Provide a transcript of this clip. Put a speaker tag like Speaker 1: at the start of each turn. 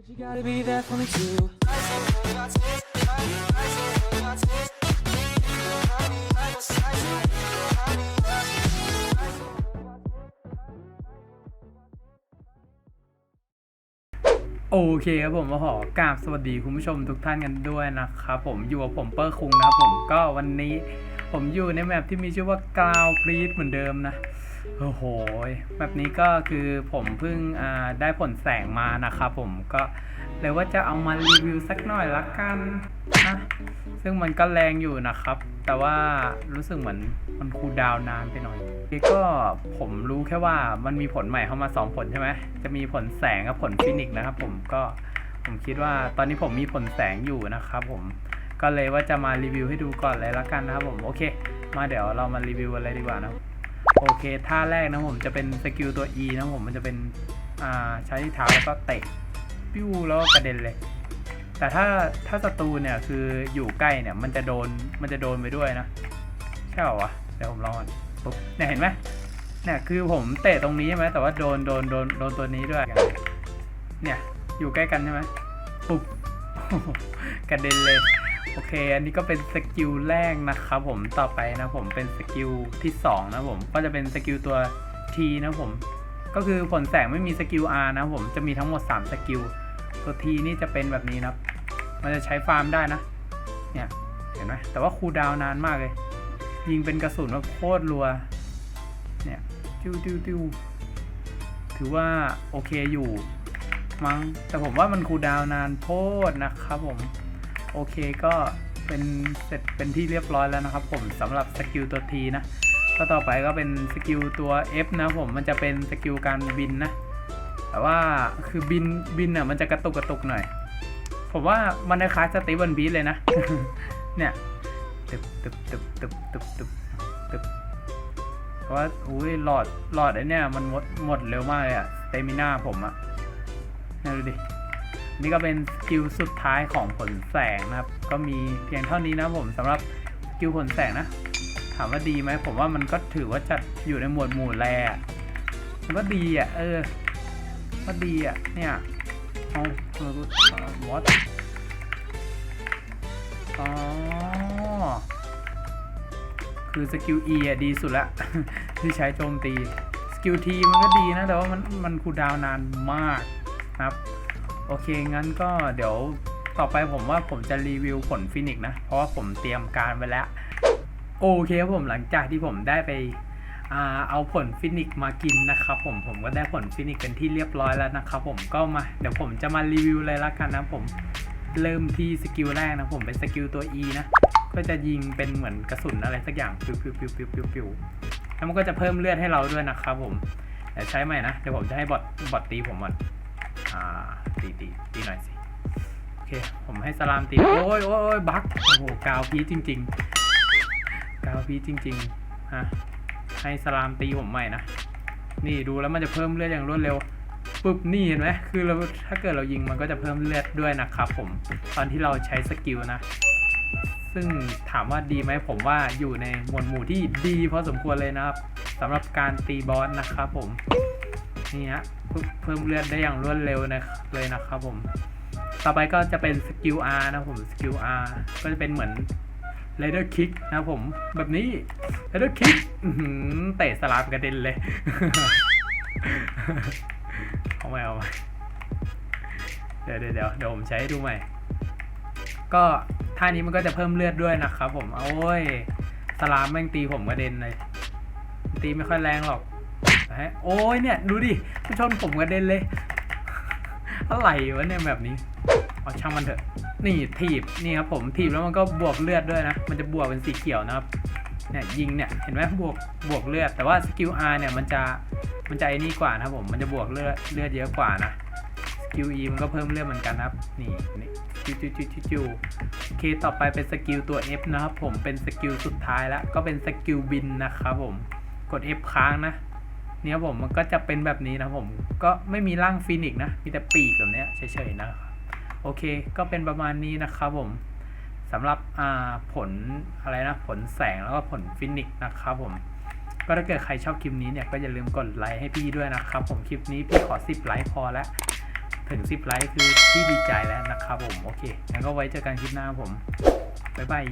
Speaker 1: โอเคครับผมมาขอกราบสวัสดีคุณผู้ชมทุกท่านกันด้วยนะครับผมอยู่กับผมเปอร์คุงนะครับผมก็วันนี้ผมอยู่ในแมปที่มีชื่อว่ากราวพรีดเหมือนเดิมนะ โอ้โห แบบนี้ก็คือผมเพิ่งได้ผลแสงมานะครับผมก็เลยว่าจะเอามารีวิวสักหน่อยละกันนะซึ่งมันก็แรงอยู่นะครับ แต่ว่ารู้สึกเหมือนมันคูดาวนานไปหน่อยก็ผมรู้แค่ว่ามันมีผลใหม่เข้ามา 2 ผลใช่ไหมจะมีผลแสงกับผลฟินิกนะครับผมก็ผมคิดว่าตอนนี้ผมมีผลแสงอยู่นะครับผมก็เลยว่าจะมารีวิวให้ดูก่อนเลยละกันนะครับผมโอเค มาเดี๋ยวเรามารีวิวอะไรดีกว่านะ โอเคท่าแรกนะผมจะเป็นสกิลตัว E นะผมมันจะเป็นอ่าใช้เท้าแล้วก็เตะปิ้วแล้วกระเด็นเลย แต่ถ้าถ้าศัตรูเนี่ยคืออยู่ใกล้เนี่ยมันจะโดนมันจะโดนไปด้วยนะ ใช่เหรอวะเดี๋ยวผมลองปุ๊บเนี่ยเห็นไหมเนี่ยคือผมเตะตรงนี้ใช่ไหมแต่ว่าโดนโดนโดนโดนตัวนี้ด้วย เนี่ยอยู่ใกล้กันใช่ไหมปุ๊บกระเด็นเลย โอเค อันนี้ก็เป็นสกิลแรกนะครับผมต่อไปนะผมเป็นสกิลที่สองนะผมก็จะเป็นสกิลตัว T นะผม ก็คือผลแสงไม่มีสกิล R นะผมจะมีทั้งหมด 3 สกิล ตัว T นี่จะเป็นแบบนี้นะครับมันจะใช้ฟาร์มได้นะ เนี่ย เห็นไหมแต่ว่าคูลดาวนานมากเลย ยิงเป็นกระสุนแบบโคตรรัว เนี่ยติ้วติ้วติ้วถือว่าโอเคอยู่มั้งแต่ผมว่ามันคูลดาวน์นานโพดนะครับผม โอเคก็เป็นเสร็จเป็นที่เรียบร้อยแล้วนะครับผมสำหรับสกิลตัว T นะก็ต่อไปก็เป็นสกิลตัว F นะผมมันจะเป็นสกิลการบินนะแต่ว่าคือบินบินอะมันจะกระตุกกระตุกหน่อย ผมว่ามันคล้ายสตีเวนบีเลยนะ เนี่ยตึบตึบตึบตึบตึบตึบตึบเพราะว่าอุ้ยหลอดหลอดไอเนี่ยมันหมดหมดเร็วมากเลยอะสเตมิน่าผมอะนี่ดูดิ นี่ก็เป็นสกิลสุดท้ายของผลแสงนะครับ ก็มีเพียงเท่านี้นะผมสำหรับสกิลผลแสงนะ ถามว่าดีไหมผมว่ามันก็ถือว่าจัดอยู่ในหมวดหมู่แรอะมันก็ดีอะ เออ ก็ดีอะ เนี่ยเอาเออวอตอ๋อ คือสกิล E อะ ดีสุดละ ที่ใช้โจมตี สกิล T มันก็ดีนะ แต่ว่ามันมันคูดาวนานมากครับ โอเค งั้นก็เดี๋ยวต่อไปผมว่าผมจะรีวิวผลฟินิกนะ เพราะว่าผมเตรียมการไว้แล้ว โอเคครับผมหลังจากที่ผมได้ไปอเอาผลฟินิกมากินนะครับผมผมก็ได้ผลฟินิกเป็นที่เรียบร้อยแล้วนะครับผมก็มาเดี๋ยวผมจะมารีวิวเลยละกันนะผมเริ่มที่สกิลแรกนะผมเป็นสกิลตัว E นะก็จะยิงเป็นเหมือนกระสุนอะไรสักอย่างปิวปิวปิวปิวปิวปิวแล้วมันก็จะเพิ่มเลือดให้เราด้วยนะครับผมเดี๋ยวใช้ใหม่นะเดี๋ยวผมจะให้บอทบอทตีผมก่อน อ่าตีตีตีหน่อยสิโอเค ผมให้สลามตีโอ้ยโอ้ยบักโอ้โหกาวพีจริง ๆ กาวพีจริงๆฮะให้สลามตีผมใหม่นะนี่ดูแล้วมันจะเพิ่มเลือดอย่างรวดเร็วปุ๊บนี่เห็นไหมคือเราถ้าเกิดเรายิงมันก็จะเพิ่มเลือดด้วยนะครับผมตอนที่เราใช้สกิลนะ ซึ่งถามว่าดีไหมผมว่าอยู่ในหมวดหมู่ที่ดีพอสมควรเลยนะครับสำหรับการตีบอสนะครับผม นี่ฮะเพิ่มเลือดได้อย่างรวดเร็วนะเลยนะครับผม ต่อไปก็จะเป็นสกิล R นะผมสกิล R ก็จะเป็นเหมือนเลเดอร์คิกนะผม แบบนี้เลเดอร์คิกเตะสลามกระเด็นเลยเอาใหม่เอาใหม่เดี๋ยวเดี๋ยวเดี๋ยวผมใช้ให้ดูใหม่ ก็ท่านี้มันก็จะเพิ่มเลือดด้วยนะครับผม โอ้ยสลามแม่งตีผมกระเด็นเลย ตีไม่ค่อยแรงหรอก ฮะโอ้ยเนี่ย ดูดิมันชนผมกระเด็นเลยอะไรวะเนี่ยแบบนี้เอาช่างมันเถอะนี่ถีบนี่ครับผมถีบแล้วมันก็บวกเลือดด้วยนะ มันจะบวกเป็นสีเขียวนะครับเนี่ยยิงเนี่ยเห็นไหมบวกบวกเลือด แต่ว่าสกิล R เนี่ยมันจะมันจะไอ้นี่กว่านะครับผมมันจะบวกเลือดเลือดเยอะกว่านะสกิล E มันก็เพิ่มเลือดเหมือนกันนะครับนี่นี่จิวจิวจิวจิวจิวโอเคต่อไปเป็นสกิลตัว F นะครับผมเป็นสกิลสุดท้ายแล้วก็เป็นสกิลบินนะครับผมกด F ค้างนะ เนี่ยผมมันก็จะเป็นแบบนี้นะผมก็ไม่มีร่างฟีนิกนะมีแต่ปีกแบบเนี้ยเฉยๆนะครับโอเคก็เป็นประมาณนี้นะครับผมสำหรับผลอะไรนะผลแสงแล้วก็ผลฟินิกนะครับผมก็ถ้าเกิดใครชอบคลิปนี้เนี่ยก็อย่าลืมกดไลค์ให้พี่ด้วยนะครับผมคลิปนี้พี่ขอ 10 ไลค์พอแล้วถึง 10 ไลค์คือที่ดีใจแล้วนะครับผมโอเคงั้นก็ไว้เจอกันคลิปหน้าผมบ๊ายบาย